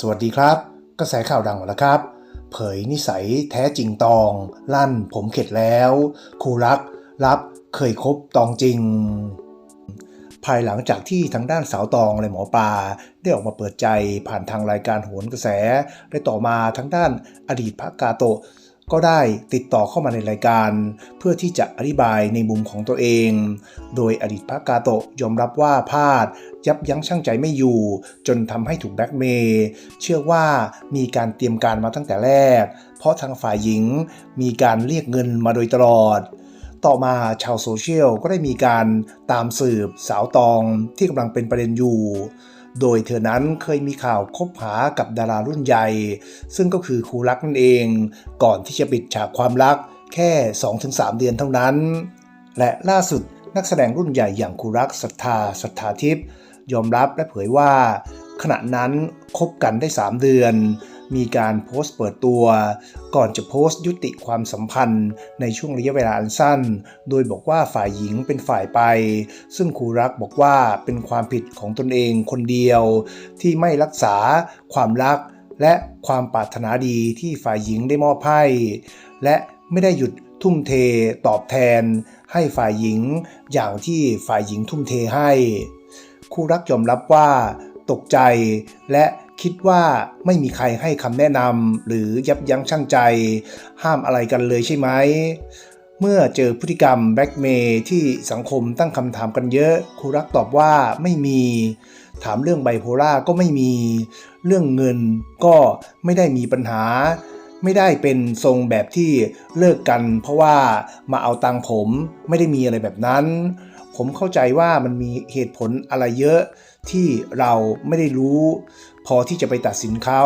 สวัสดีครับ กระแสข่าวดังมาแล้วครับ เผยนิสัยแท้จริงตอง ลั่นผมเข็ดแล้วครูรัก รับเคยคบตองจริง ภายหลังจากที่ทางด้านสาวตองและหมอปลาได้ออกมาเปิดใจผ่านทางรายการโหนกระแสและต่อมาทางด้านอดีตพระกาโตะ ก็ได้ติดต่อเข้ามาในรายการ เพื่อที่จะอธิบายในมุมของตัวเอง โดยอดีตพระกาโตะยอมรับว่าพลาด ยับยั้งชั่งใจไม่อยู่ จนทำให้ถูกแบล็กเมย์เชื่อว่ามีการเตรียมการมาตั้งแต่แรก เพราะทางฝ่ายหญิงมีการเรียกเงินมาโดยตลอด ต่อมาชาวโซเชียลก็ได้มีการตามสืบสาวตองที่กำลังเป็นประเด็นอยู่ โดยเธอนั้นเคยมีข่าวคบหากับดารารุ่นใหญ่ ซึ่งก็คือครูรักนั่นเอง ก่อนที่จะปิดฉากความรักแค่ 2-3 เดือนเท่านั้น และล่าสุดนักแสดงรุ่นใหญ่อย่างครูรักศรัทธาศรัทธาทิพย์ยอมรับและเผยว่า ขณะนั้นคบกันได้ 3 เดือน มีการโพสต์เปิดตัว ก่อนจะโพสต์ยุติความสัมพันธ์ในช่วงระยะเวลาอันสั้น โดยบอกว่าฝ่ายหญิงเป็นฝ่ายไป ซึ่งครูรักบอกว่าเป็นความผิดของตนเองคนเดียว ที่ไม่รักษาความรัก และความปรารถนาดีที่ฝ่ายหญิงได้มอบให้และไม่ได้หยุดทุ่มเทตอบแทน ให้ฝ่ายหญิงอย่างที่ฝ่ายหญิงทุ่มเทให้ คู่รักยอมรับว่า ตกใจและ คิดว่าไม่มีใครให้คำแนะนำหรือยับยั้งชั่งใจ ห้ามอะไรกันเลยใช่ไหม เมื่อเจอพฤติกรรมแบล็กเมย์ที่สังคมตั้งคำถามกันเยอะครูรักตอบว่าไม่มี ถามเรื่องไบโพล่าก็ไม่มี เรื่องเงินก็ไม่ได้มีปัญหา ไม่ได้เป็นทรงแบบที่เลิกกัน เพราะว่ามาเอาตังผมไม่ได้มีอะไรแบบนั้น ผมเข้าใจว่ามันมีเหตุผลอะไรเยอะที่เราไม่ได้รู้ พอที่จะไปตัดสินเขา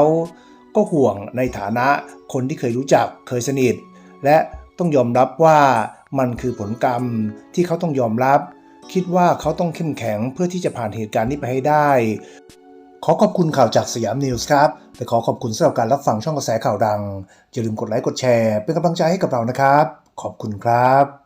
ก็ห่วงในฐานะคนที่เคยรู้จักเคยสนิท และต้องยอมรับว่ามันคือผลกรรมที่เขาต้องยอมรับ คิดว่าเขาต้องเข้มแข็งเพื่อที่จะผ่านเหตุการณ์นี้ไปให้ได้ ขอขอบคุณข่าวจากสยามนิวส์ครับ และขอขอบคุณสำหรับการรับฟังช่องกระแสข่าวดังอย่าลืมกดไลค์กดแชร์ เป็นกำลังใจให้กับเรานะครับ ขอบคุณครับ